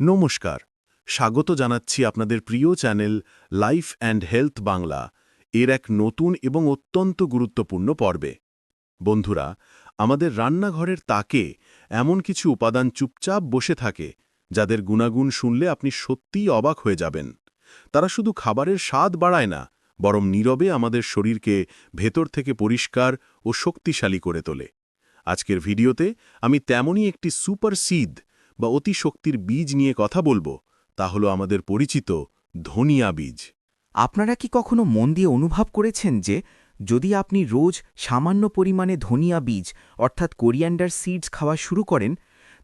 নমস্কার। স্বাগত জানাচ্ছি আপনাদের প্রিয় channel life and health Bangla, এর এক নতুন এবং অত্যন্ত গুরুত্বপূর্ণ পর্বে। বন্ধুরা, আমাদের রান্নাঘরের তাকে এমন কিছু উপাদান চুপচাপ বসে থাকে, যাদের গুণাগুণ শুনলে আপনি সত্যিই অবাক হয়ে যাবেন। তারা শুধু খাবারের স্বাদ বাড়ায় না, বরং নীরবে আমাদের শরীরকে ভেতর থেকে পরিষ্কার ও শক্তিশালী করে তোলে। আজকের ভিডিওতে আমি তেমনই একটি সুপার সিদ বা অতি শক্তির বীজ নিয়ে কথা বলব, তা হলো আমাদের পরিচিত ধনিয়া বীজ। আপনারা কি কখনো মন দিয়ে অনুভব করেছেন যে, যদি আপনি রোজ সামান্য পরিমাণে ধনিয়া বীজ, অর্থাৎ কোরিয়ান্ডার সিডস খাওয়া শুরু করেন,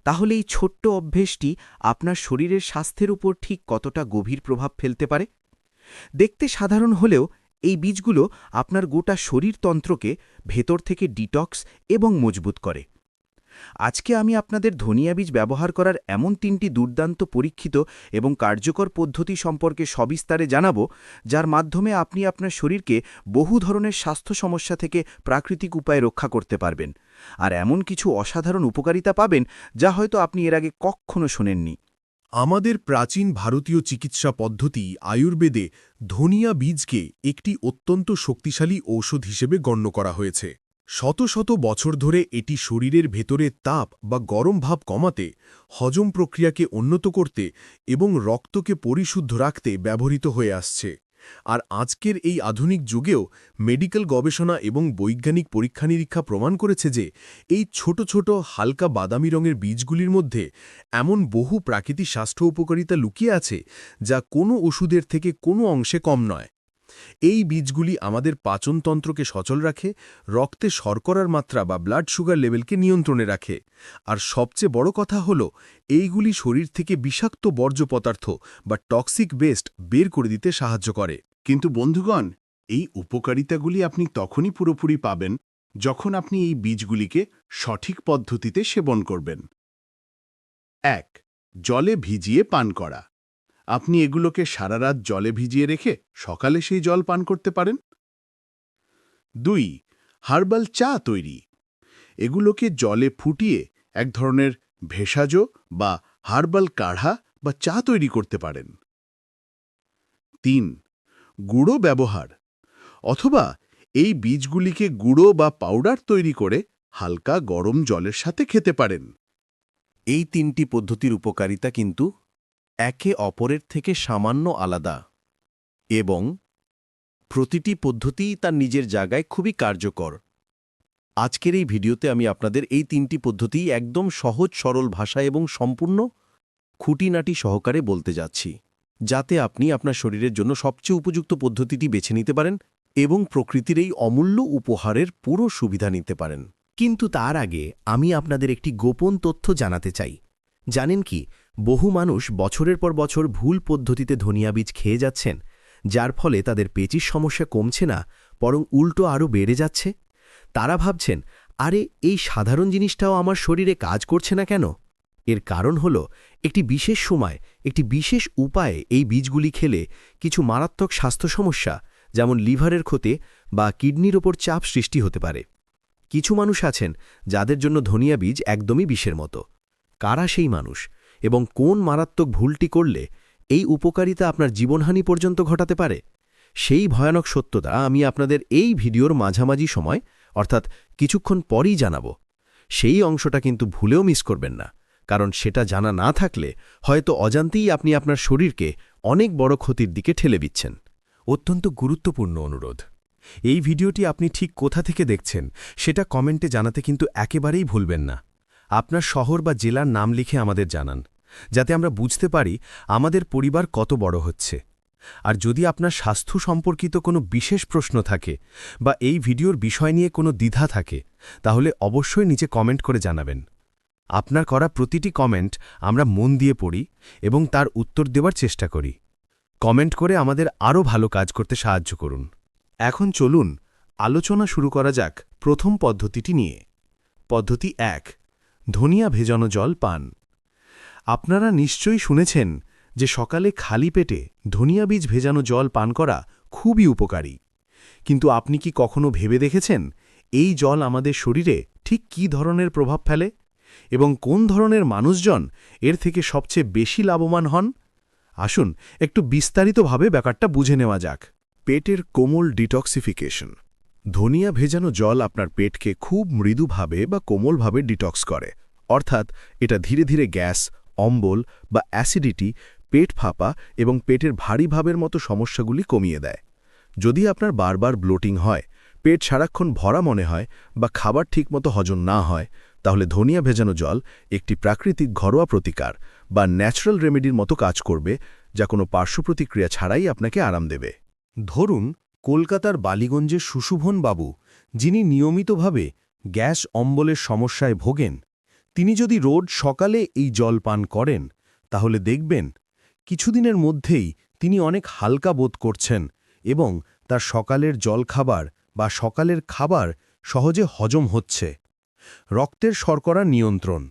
তাহলে এই ছোট্ট অভ্যেসটি আপনার শরীরের স্বাস্থ্যের উপর ঠিক কতটা গভীর প্রভাব ফেলতে পারে? দেখতে সাধারণ হলেও, এই বীজগুলো আপনার গোটা শরীরতন্ত্রকে ভেতর থেকে ডিটক্স এবং মজবুত করে। আজকে আমি আপনাদের ধনিয়া বীজ ব্যবহার করার এমন তিনটি দুর্দান্ত পরীক্ষিত এবং কার্যকর পদ্ধতি সম্পর্কে সবিস্তারে জানাব, যার মাধ্যমে আপনি আপনার শরীরকে বহু ধরনের স্বাস্থ্য সমস্যা থেকে প্রাকৃতিক উপায়ে রক্ষা করতে পারবেন। আর এমন কিছু অসাধারণ উপকারিতা পাবেন, যা হয়তো আপনি এর আগে কখনো শোনেননি। আমাদের প্রাচীন ভারতীয় চিকিৎসা পদ্ধতি আয়ুর্বেদে ধনিয়া বীজকে একটি অত্যন্ত শক্তিশালী ঔষধ হিসেবে গণ্য করা হয়েছে। শত শত বছর ধরে এটি শরীরের ভেতরে তাপ বা গরম ভাব কমাতে, হজম প্রক্রিয়াকে উন্নত করতে এবং রক্তকে পরিশুদ্ধ রাখতে ব্যবহৃত হয়ে আসছে। আর আজকের এই আধুনিক যুগেও মেডিকেল গবেষণা এবং বৈজ্ঞানিক পরীক্ষা নিরীক্ষা প্রমাণ করেছে যে, এই ছোট ছোট হালকা বাদামি রঙের বীজগুলির মধ্যে এমন বহু প্রাকৃতিক স্বাস্থ্য উপকারিতা লুকিয়ে আছে যা কোনো ওষুধের থেকে কোনো অংশে কম নয়। এই বীজগুলি আমাদের পাচনতন্ত্রকে সচল রাখে, রক্তে শর্করার মাত্রা বা ব্লাড সুগার লেভেলকে নিয়ন্ত্রণে রাখে। আর সবচেয়ে বড় কথা হল, এইগুলি শরীর থেকে বিষাক্ত বর্জ্য পদার্থ বা টক্সিক বেস্ট বের করে দিতে সাহায্য করে। কিন্তু বন্ধুগণ, এই উপকারিতাগুলি আপনি তখনই পুরোপুরি পাবেন যখন আপনি এই বীজগুলিকে সঠিক পদ্ধতিতে সেবন করবেন। এক, জলে ভিজিয়ে পান করা। আপনি এগুলোকে সারা রাত জলে ভিজিয়ে রেখে সকালে সেই জল পান করতে পারেন? দুই, হার্বাল চা তৈরি। এগুলোকে জলে ফুটিয়ে এক ধরনের ভেষজ বা হার্বাল কাঢ়া বা চা তৈরি করতে পারেন। তিন, গুঁড়ো ব্যবহার। অথবা এই বীজগুলিকে গুঁড়ো বা পাউডার তৈরি করে হালকা গরম জলের সাথে খেতে পারেন। এই তিনটি পদ্ধতির উপকারিতা কিন্তু একে অপরের থেকে সামান্য আলাদা এবং প্রতিটি পদ্ধতিই তার নিজের জায়গায় খুবই কার্যকর। আজকের এই ভিডিওতে আমি আপনাদের এই তিনটি পদ্ধতিই একদম সহজ, সরল ভাষা এবং সম্পূর্ণ খুঁটিনাটি সহকারে বলতে যাচ্ছি, যাতে আপনি আপনার শরীরের জন্য সবচেয়ে উপযুক্ত পদ্ধতিটি বেছে নিতে পারেন এবং প্রকৃতির এই অমূল্য উপহারের পুরো সুবিধা নিতে পারেন। কিন্তু তার আগে আমি আপনাদের একটি গোপন তথ্য জানাতে চাই। জানেন কি, বহু মানুষ বছরের পর বছর ভুল পদ্ধতিতে ধনিয়া বীজ খেয়ে যাচ্ছেন, যার ফলে তাদের পেচির সমস্যা কমছে না, বরং উল্টো আরও বেড়ে যাচ্ছে? তারা ভাবছেন, আরে, এই সাধারণ জিনিসটাও আমার শরীরে কাজ করছে না কেন? এর কারণ হল, একটি বিশেষ সময়, একটি বিশেষ উপায়ে এই বীজগুলি খেলে কিছু মারাত্মক স্বাস্থ্য সমস্যা, যেমন লিভারের ক্ষতে বা কিডনির ওপর চাপ সৃষ্টি হতে পারে। কিছু মানুষ আছেন, যাদের জন্য ধনিয়া বীজ একদমই বিষের মতো। কারা সেই মানুষ এবং কোন মারাত্মক ভুলটি করলে এই উপকারিতা আপনার জীবনহানি পর্যন্ত ঘটাতে পারে? সেই ভয়ানক সত্যতা আমি আপনাদের এই ভিডিওর মাঝামাঝি সময়, অর্থাৎ কিছুক্ষণ পরই জানাব। সেই অংশটা কিন্তু ভুলেও মিস করবেন না, কারণ সেটা জানা না থাকলে হয়তো অজান্তেই আপনি আপনার শরীরকে অনেক বড় ক্ষতির দিকে ঠেলে দিচ্ছেন। অত্যন্ত গুরুত্বপূর্ণ অনুরোধ। এই ভিডিওটি আপনি ঠিক কোথা থেকে দেখছেন, সেটা কমেন্টে জানাতে কিন্তু একেবারেই ভুলবেন না। আপনার শহর বা জেলার নাম লিখে আমাদের জানান, যাতে আমরা বুঝতে পারি আমাদের পরিবার কত বড় হচ্ছে। আর যদি আপনার স্বাস্থ্য সম্পর্কিত কোনো বিশেষ প্রশ্ন থাকে বা এই ভিডিওর বিষয় নিয়ে কোনো দ্বিধা থাকে, তাহলে অবশ্যই নিচে কমেন্ট করে জানাবেন। আপনার করা প্রতিটি কমেন্ট আমরা মন দিয়ে পড়ি এবং তার উত্তর দেওয়ার চেষ্টা করি। কমেন্ট করে আমাদের আরও ভালো কাজ করতে সাহায্য করুন। এখন চলুন, আলোচনা শুরু করা যাক প্রথম পদ্ধতিটি নিয়ে। পদ্ধতি এক ধনিয়া ভেজানো জল পান। আপনারা নিশ্চয়ই শুনেছেন যে সকালে খালি পেটে ধনিয়া বীজ ভেজানো জল পান করা খুবই উপকারী। কিন্তু আপনি কি কখনো ভেবে দেখেছেন এই জল আমাদের শরীরে ঠিক কী ধরনের প্রভাব ফেলে? এবং কোন ধরনের মানুষজন এর থেকে সবচেয়ে বেশি লাভবান হন? আসুন একটু বিস্তারিতভাবে ব্যাপারটা বুঝে নেওয়া যাক। পেটের কোমল ডিটক্সিফিকেশন। ধনিয়া ভেজানো জল আপনার পেটকে খুব মৃদুভাবে বা কোমলভাবে ডিটক্স করে। অর্থাৎ এটা ধীরে ধীরে গ্যাস, অম্বল বা অ্যাসিডিটি, পেট ফাঁপা এবং পেটের ভারী ভাবের মতো সমস্যাগুলি কমিয়ে দেয়। যদি আপনার বারবার ব্লোটিং হয়, পেট সারাক্ষণ ভরা মনে হয় বা খাবার ঠিকমতো হজম না হয়, তাহলে ধনিয়া ভেজানো জল একটি প্রাকৃতিক ঘরোয়া প্রতিকার বা ন্যাচারাল রেমেডির মতো কাজ করবে, যা কোনো পার্শ্বপ্রতিক্রিয়া ছাড়াই আপনাকে আরাম দেবে। ধরুন কলকাতার বালিগঞ্জের সুশুভন বাবু যিনি নিয়মিতভাবে গ্যাস অম্বলের সমস্যায় ভোগেন, তিনি যদি রোড সকালে এই জল পান করেন, তাহলে দেখবেন কিছুদিনের মধ্যেই তিনি অনেক হালকা বোধ করছেন এবং তার সকালের জলখাবার বা সকালের খাবার সহজে হজম হচ্ছে। রক্তের শর্করা নিয়ন্ত্রণ।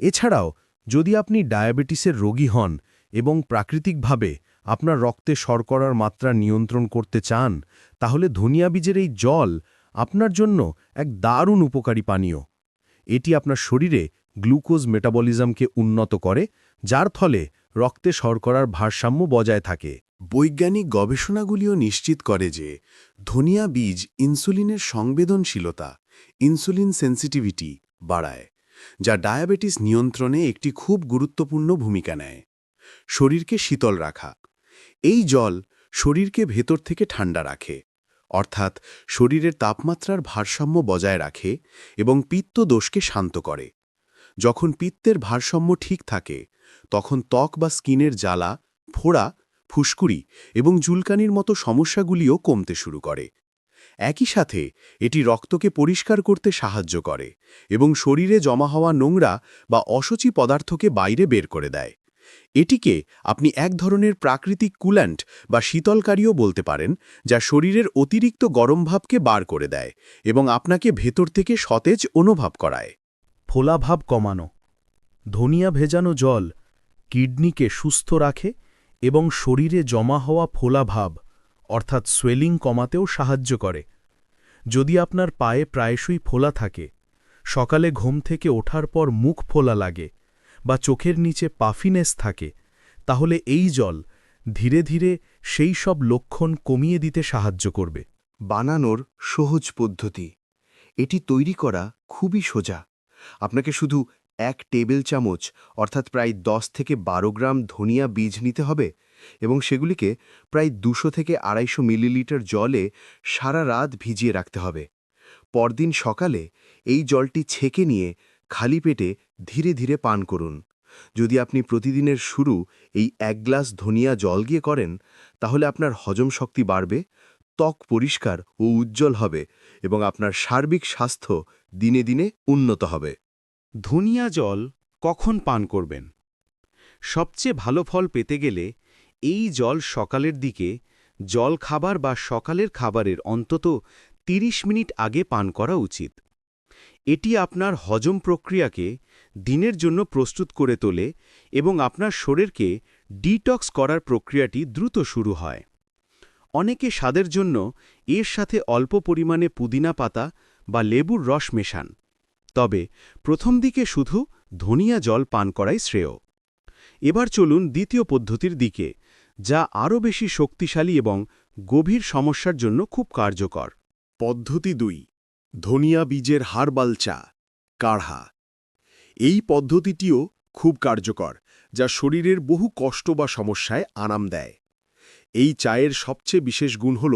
এছাড়াও যদি আপনি ডায়াবেটিসের রোগী হন এবং প্রাকৃতিকভাবে আপনার রক্তে শর্করার মাত্রা নিয়ন্ত্রণ করতে চান, তাহলে ধনিয়া বীজের এই জল আপনার জন্য এক দারুণ উপকারী পানীয়। এটি আপনার শরীরে গ্লুকোজ মেটাবলিজমকে উন্নত করে, যার ফলে রক্তে শর্করার ভারসাম্য বজায় থাকে। বৈজ্ঞানিক গবেষণাগুলিও নিশ্চিত করে যে ধনিয়া বীজ ইনসুলিনের সংবেদনশীলতা, ইনসুলিন সেন্সিটিভিটি বাড়ায়, যা ডায়াবেটিস নিয়ন্ত্রণে একটি খুব গুরুত্বপূর্ণ ভূমিকা নেয়। শরীরকে শীতল রাখা এই জল শরীরকে ভেতর থেকে ঠান্ডা রাখে, অর্থাৎ শরীরের তাপমাত্রার ভারসাম্য বজায় রাখে এবং পিত্ত দোষকে শান্ত করে। যখন পিত্তের ভারসাম্য ঠিক থাকে, তখন ত্বক বা স্কিনের জ্বালা, ফোড়া, ফুসকুড়ি এবং জুলকানির মতো সমস্যাগুলিও কমতে শুরু করে। একই সাথে এটি রক্তকে পরিষ্কার করতে সাহায্য করে এবং শরীরে জমা হওয়া নোংরা বা অসুচি পদার্থকে বাইরে বের করে দেয়। এটিকে আপনি এক ধরনের প্রাকৃতিক কুল্যান্ট বা শীতলকারীও বলতে পারেন, যা শরীরের অতিরিক্ত গরম ভাবকে বার করে দেয় এবং আপনাকে ভেতর থেকে সতেজ অনুভব করায়। ফোলাভাব কমানো, ধনিয়া ভেজানো জল কিডনিকে সুস্থ রাখে এবং শরীরে জমা হওয়া ফোলাভাব অর্থাৎ সোয়েলিং কমাতেও সাহায্য করে। যদি আপনার পায়ে প্রায়শই ফোলা থাকে, সকালে ঘুম থেকে ওঠার পর মুখ ফোলা লাগে বা চোখের নিচে পাফিনেস থাকে, তাহলে এই জল ধীরে ধীরে সেই সব লক্ষণ কমিয়ে দিতে সাহায্য করবে। বানানোর সহজ পদ্ধতি। এটি তৈরি করা খুবই সোজা। আপনাকে শুধু এক টেবিল চামচ, অর্থাৎ প্রায় 10 থেকে বারো গ্রাম ধনিয়া বীজ নিতে হবে এবং সেগুলিকে প্রায় দুশো থেকে আড়াইশো মিলিলিটার জলে সারা রাত ভিজিয়ে রাখতে হবে। পরদিন সকালে এই জলটি ছেঁকে নিয়ে খালি পেটে ধীরে ধীরে পান করুন। যদি আপনি প্রতিদিনের শুরু এই এক গ্লাস ধনিয়া জল গিয়ে করেন, তাহলে আপনার হজম শক্তি বাড়বে, ত্বক পরিষ্কার ও উজ্জ্বল হবে এবং আপনার সার্বিক স্বাস্থ্য দিনে দিনে উন্নত হবে। ধনিয়া জল কখন পান করবেন? সবচেয়ে ভালো ফল পেতে গেলে এই জল সকালের দিকে, জল খাবার বা সকালের খাবারের অন্তত ৩০ মিনিট আগে পান করা উচিত। এটি আপনার হজম প্রক্রিয়াকে দিনের জন্য প্রস্তুত করে তোলে এবং আপনার শরীরকে ডিটক্স করার প্রক্রিয়াটি দ্রুত শুরু হয়। অনেকে স্বাদের জন্য এর সাথে অল্প পরিমাণে পুদিনা পাতা বা লেবুর রস মেশান। তবে প্রথম দিকে শুধু ধনিয়া জল পান করাই শ্রেয়। এবার চলুন দ্বিতীয় পদ্ধতির দিকে, যা আরও বেশি শক্তিশালী এবং গভীর সমস্যার জন্য খুব কার্যকর। পদ্ধতি দুই, ধনিয়া বীজের হারবাল চা কাঢ়া। এই পদ্ধতিটিও খুব কার্যকর, যা শরীরের বহু কষ্ট বা সমস্যায় আরাম দেয়। এই চায়ের সবচেয়ে বিশেষ গুণ হল,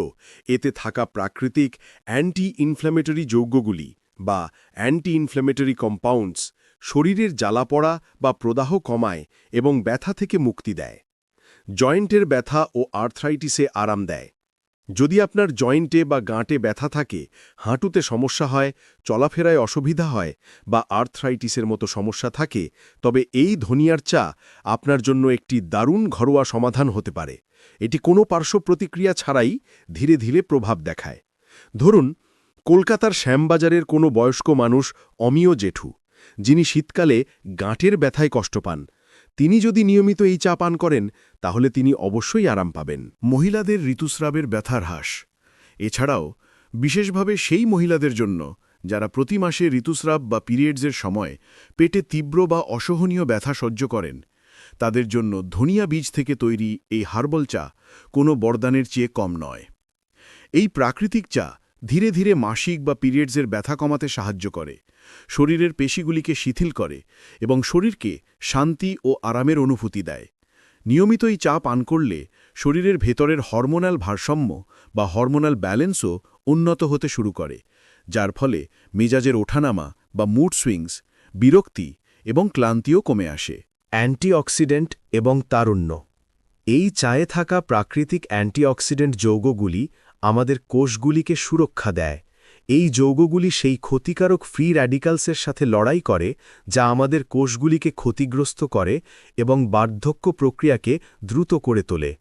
এতে থাকা প্রাকৃতিক অ্যান্টি ইনফ্ল্যামেটরি যৌগগুলি বা অ্যান্টি ইনফ্ল্যামেটরি কম্পাউন্ডস শরীরের জ্বালাপড়া বা প্রদাহ কমায় এবং ব্যথা থেকে মুক্তি দেয়। জয়েন্টের ব্যথা ও আর্থ্রাইটিসে আরাম দেয়। যদি আপনার জয়েন্টে বা গাঁটে ব্যথা থাকে, হাঁটুতে সমস্যা হয়, চলাফেরায় অসুবিধা হয় বা আর্থ্রাইটিসের মতো সমস্যা থাকে, তবে এই ধনিয়ার চা আপনার জন্য একটি দারুণ ঘরোয়া সমাধান হতে পারে। এটি কোনো পার্শ্ব প্রতিক্রিয়া ছাড়াই ধীরে ধীরে প্রভাব দেখায়। ধরুন, কলকাতার শ্যামবাজারের কোনো বয়স্ক মানুষ অমিয় জেঠু, যিনি শীতকালে গাঁটের ব্যথায় কষ্ট পান তিনি যদি নিয়মিত এই চা পান করেন, তাহলে তিনি অবশ্যই আরাম পাবেন। মহিলাদের ঋতুস্রাবের ব্যথার হ্রাস এছাড়াও, বিশেষভাবে সেই মহিলাদের জন্য, যারা প্রতি মাসে ঋতুস্রাব বা পিরিয়ডসের সময় পেটে তীব্র বা অসহনীয় ব্যথা সহ্য করেন, তাদের জন্য ধনিয়া বীজ থেকে তৈরি এই হার্বল চা কোনো বরদানের চেয়ে কম নয়। এই প্রাকৃতিক চা ধীরে ধীরে মাসিক বা পিরিয়ডসের ব্যথা কমাতে সাহায্য করে। শরীরের পেশিগুলিকে শিথিল করে এবং শরীরকে শান্তি ও আরামের অনুভূতি দেয়। নিয়মিত এই চা পান করলে শরীরের ভেতরের হরমোনাল ভারসাম্য বা হরমোনাল ব্যালেন্সও উন্নত হতে শুরু করে, যার ফলে মেজাজের ওঠানামা বা মুড সুইংস, বিরক্তি এবং ক্লান্তিও কমে আসে। অ্যান্টিঅক্সিডেন্ট এবং তারুণ্য। এই চায়ে থাকা প্রাকৃতিক অ্যান্টিঅক্সিডেন্ট যৌগগুলি আমাদের কোষগুলিকে সুরক্ষা দেয়। এই যৌগগুলি সেই ক্ষতিকারক ফ্রি র্যাডিক্যালসের সাথে লড়াই করে, যা আমাদের কোষগুলিকে ক্ষতিগ্রস্ত করে এবং বার্ধক্য প্রক্রিয়াকে দ্রুত করে তোলে।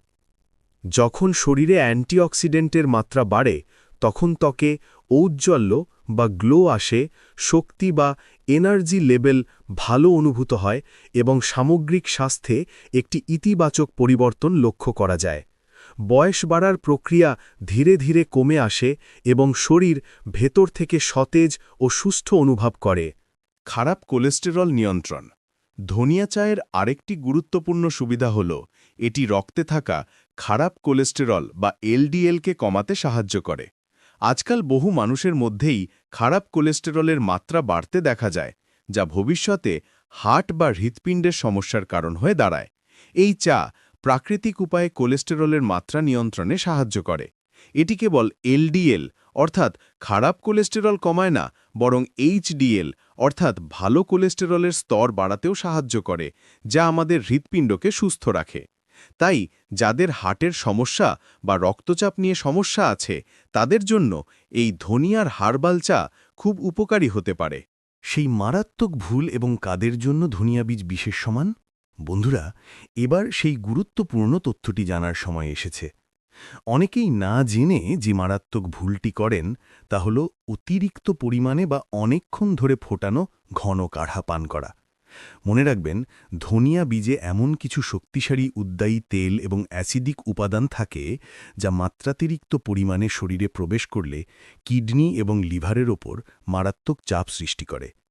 যখন শরীরে অ্যান্টিঅক্সিডেন্টের মাত্রা বাড়ে, তখন ত্বকে ঔজ্জ্বল্য বা গ্লো আসে, শক্তি বা এনার্জি লেভেল ভালো অনুভূত হয় এবং সামগ্রিক স্বাস্থ্যে একটি ইতিবাচক পরিবর্তন লক্ষ্য করা যায়। বয়স বাড়ার প্রক্রিয়া ধীরে ধীরে কমে আসে এবং শরীর ভেতর থেকে সতেজ ও সুস্থ অনুভব করে। খারাপ কোলেস্টেরল নিয়ন্ত্রণ। ধনিয়া চায়ের আরেকটি গুরুত্বপূর্ণ সুবিধা হল, এটি রক্তে থাকা খারাপ কোলেস্টেরল বা এলডিএলকে কমাতে সাহায্য করে। আজকাল বহু মানুষের মধ্যেই খারাপ কোলেস্টেরলের মাত্রা বাড়তে দেখা যায়, যা ভবিষ্যতে হার্ট বা হৃৎপিণ্ডের সমস্যার কারণ হয়ে দাঁড়ায়। এই চা প্রাকৃতিক উপায়ে কোলেস্টেরলের মাত্রা নিয়ন্ত্রণে সাহায্য করে। এটি কেবল এলডিএল, অর্থাৎ খারাপ কোলেস্টেরল কমায় না, বরং এইচডিএল, অর্থাৎ ভালো কোলেস্টেরলের স্তর বাড়াতেও সাহায্য করে, যা আমাদের হৃৎপিণ্ডকে সুস্থ রাখে। তাই, যাদের হার্টের সমস্যা বা রক্তচাপ নিয়ে সমস্যা আছে, তাদের জন্য এই ধনিয়ার হার্বাল চা খুব উপকারী হতে পারে। সেই মারাত্মক ভুল এবং কাদের জন্য ধনিয়া বীজ বিশেষ সমান? বন্ধুরা, এবার সেই গুরুত্বপূর্ণ তথ্যটি জানার সময় এসেছে। অনেকেই না জেনে যে মারাত্মক ভুলটি করেন, তা হল অতিরিক্ত পরিমাণে বা অনেকক্ষণ ধরে ফোটানো ঘন কাঢ়া পান করা। মনে রাখবেন, ধনিয়া বীজে এমন কিছু শক্তিশালী উদ্দায়ী তেল এবং অ্যাসিডিক উপাদান থাকে যা মাত্রাতিরিক্ত পরিমাণে শরীরে প্রবেশ করলে কিডনি এবং লিভারের ওপর মারাত্মক চাপ সৃষ্টি করে।